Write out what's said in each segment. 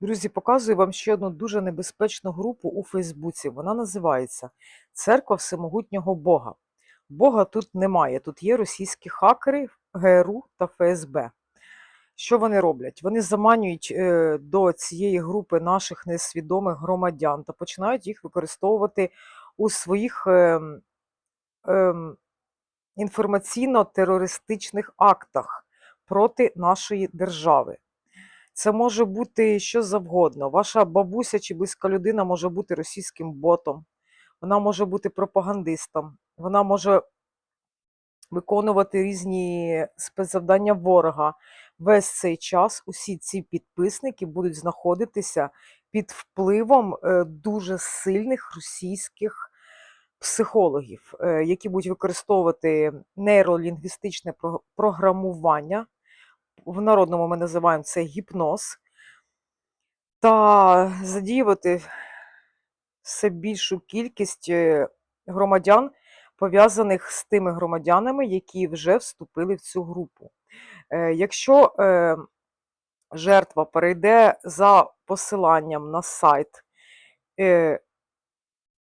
Друзі, показую вам ще одну дуже небезпечну групу у Фейсбуці. Вона називається Церква Всемогутнього Бога. Бога тут немає. Тут є російські хакери ГРУ та ФСБ. Що вони роблять? Вони заманюють е, до цієї групи наших несвідомих громадян та починають їх використовувати у своїх ем, ем, інформаційно-терористичних актах проти нашої держави. Це може бути що завгодно. Ваша бабуся чи близька людина може бути російським ботом, вона може бути пропагандистом, вона може виконувати різні спецзавдання ворога. Весь цей час усі ці підписники будуть знаходитися під впливом е, дуже сильних російських психологів, е, які будуть використовувати нейролінгвістичне програмування. В народному ми називаємо це гіпноз, та задіювати все більшу кількість е, громадян, пов'язаних з тими громадянами, які вже вступили в цю групу. Е, Якщо е, жертва перейде за посиланням на сайт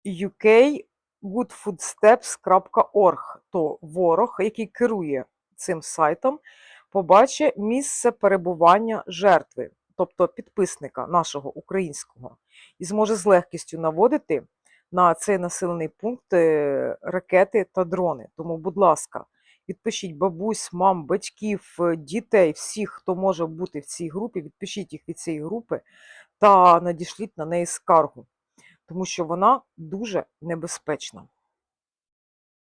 ukgoodfoodsteps.org, то ворог, який керує цим сайтом, побачить місце перебування жертви, тобто підписника нашого українського, і зможе з легкістю наводити на цей населений пункт е, ракети та дрони. Тому, будь ласка, відпишіть бабусь, мам, батьків, е, дітей, всіх, хто може бути в цій групі, відпишіть їх від цієї групи та надішліть на неї скаргу, тому що вона дуже небезпечна.